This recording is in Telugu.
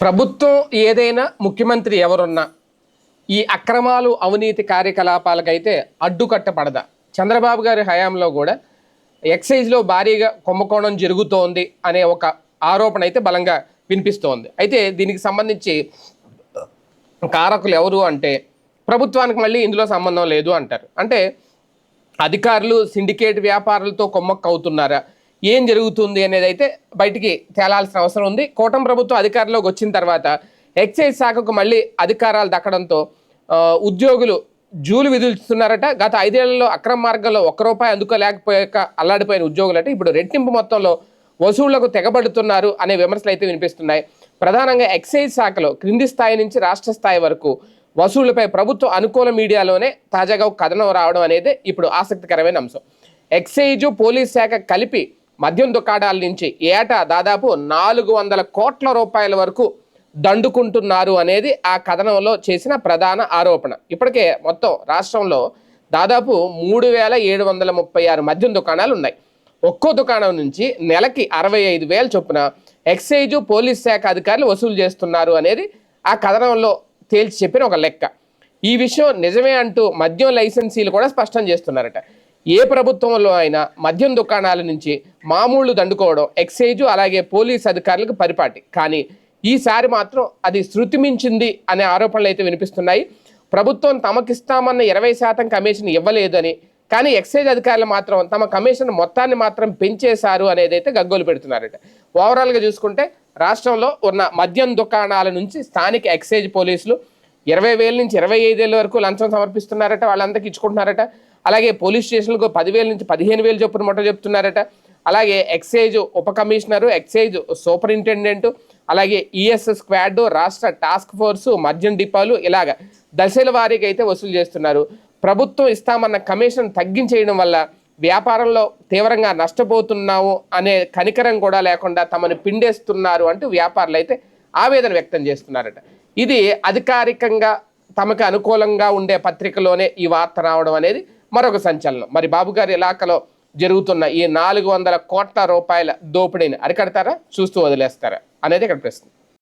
ప్రభుత్వం ఏదైనా ముఖ్యమంత్రి ఎవరున్నా ఈ అక్రమాలు అవినీతి కార్యకలాపాలకైతే అడ్డుకట్టపడదా చంద్రబాబు గారి హయాంలో కూడా ఎక్సైజ్లో భారీగా కుంభకోణం జరుగుతోంది అనే ఒక ఆరోపణ అయితే బలంగా వినిపిస్తోంది. అయితే దీనికి సంబంధించి కారకులు ఎవరు అంటే ప్రభుత్వానికి మళ్ళీ ఇందులో సంబంధం లేదు అంటారు. అంటే అధికారులు సిండికేట్ వ్యాపారులతో కొమ్మక్కు అవుతున్నారా ఏం జరుగుతుంది అనేది అయితే బయటికి తేలాల్సిన అవసరం ఉంది. కూటమి ప్రభుత్వం అధికారంలోకి వచ్చిన తర్వాత ఎక్సైజ్ శాఖకు మళ్ళీ అధికారాలు దక్కడంతో ఉద్యోగులు జూలు విధులుస్తున్నారట గత ఐదేళ్ళలో అక్రమ మార్గంలో ఒక్క రూపాయి అందుకోలేకపోయాక అల్లాడిపోయిన ఉద్యోగులట. ఇప్పుడు రెట్టింపు మొత్తంలో వసూళ్ళకు తెగబడుతున్నారు అనే విమర్శలు అయితే వినిపిస్తున్నాయి. ప్రధానంగా ఎక్సైజ్ శాఖలో క్రింది స్థాయి నుంచి రాష్ట్ర స్థాయి వరకు వసూళ్ళపై ప్రభుత్వ అనుకూల మీడియాలోనే తాజాగా కథనం రావడం అనేది ఇప్పుడు ఆసక్తికరమైన అంశం. ఎక్సైజు పోలీస్ శాఖ కలిపి మద్యం దుకాణాల నుంచి ఏటా దాదాపు నాలుగు వందల కోట్ల రూపాయల వరకు దండుకుంటున్నారు అనేది ఆ కథనంలో చేసిన ప్రధాన ఆరోపణ. ఇప్పటికే మొత్తం రాష్ట్రంలో దాదాపు మూడు వేల ఏడు వందల ముప్పై ఆరు మద్యం దుకాణాలు ఉన్నాయి. ఒక్కో దుకాణం నుంచి నెలకి అరవై ఐదు వేల చొప్పున ఎక్సైజు పోలీస్ శాఖ అధికారులు వసూలు చేస్తున్నారు అనేది ఆ కథనంలో తేల్చి చెప్పిన ఒక లెక్క. ఈ విషయం నిజమే అంటూ మద్యం లైసెన్సీలు కూడా స్పష్టం చేస్తున్నారట. ఏ ప్రభుత్వంలో అయినా మద్యం దుకాణాల నుంచి మామూలు దండుకోవడం ఎక్సైజు అలాగే పోలీస్ అధికారులకు పరిపాటి. కానీ ఈసారి మాత్రం అది శృతి మించింది అనే ఆరోపణలు అయితే వినిపిస్తున్నాయి. ప్రభుత్వం తమకిస్తామన్న ఇరవై శాతం కమిషన్ ఇవ్వలేదని కానీ ఎక్సైజ్ అధికారులు మాత్రం తమ కమిషన్ మొత్తాన్ని మాత్రం పెంచేశారు అనేది అయితే గగ్గోలు పెడుతున్నారట. ఓవరాల్గా చూసుకుంటే రాష్ట్రంలో ఉన్న మద్యం దుకాణాల నుంచి స్థానిక ఎక్సైజ్ పోలీసులు ఇరవై వేల నుంచి ఇరవై ఐదేళ్ళ వరకు లంచం సమర్పిస్తున్నారట వాళ్ళందరికీ ఇచ్చుకుంటున్నారట. అలాగే పోలీస్ స్టేషన్లకు పదివేల నుంచి పదిహేను వేలు చొప్పున మొట్ట చెప్తున్నారట. అలాగే ఎక్సైజ్ ఉప కమిషనరు ఎక్సైజ్ సూపరింటెండెంట్ అలాగే ఈఎస్ స్క్వాడ్ రాష్ట్ర టాస్క్ ఫోర్సు మద్యం డిపాలు ఇలాగ దశల వారీగా అయితే వసూలు చేస్తున్నారు. ప్రభుత్వం ఇస్తామన్న కమిషన్ తగ్గించేయడం వల్ల వ్యాపారంలో తీవ్రంగా నష్టపోతున్నాము అనే కనికరం కూడా లేకుండా తమను పిండేస్తున్నారు అంటూ వ్యాపారులు అయితే ఆవేదన వ్యక్తం చేస్తున్నారట. ఇది అధికారికంగా తమకు అనుకూలంగా ఉండే పత్రికలోనే ఈ వార్త రావడం అనేది మరొక సంచలనం. మరి బాబు గారి ఇలాకలో జరుగుతున్న ఈ నాలుగు వందల కోట్ల రూపాయల దోపిడీని అరికడతారా? చూస్తూ వదిలేస్తారా? అనేది ఇక్కడ ప్రశ్న.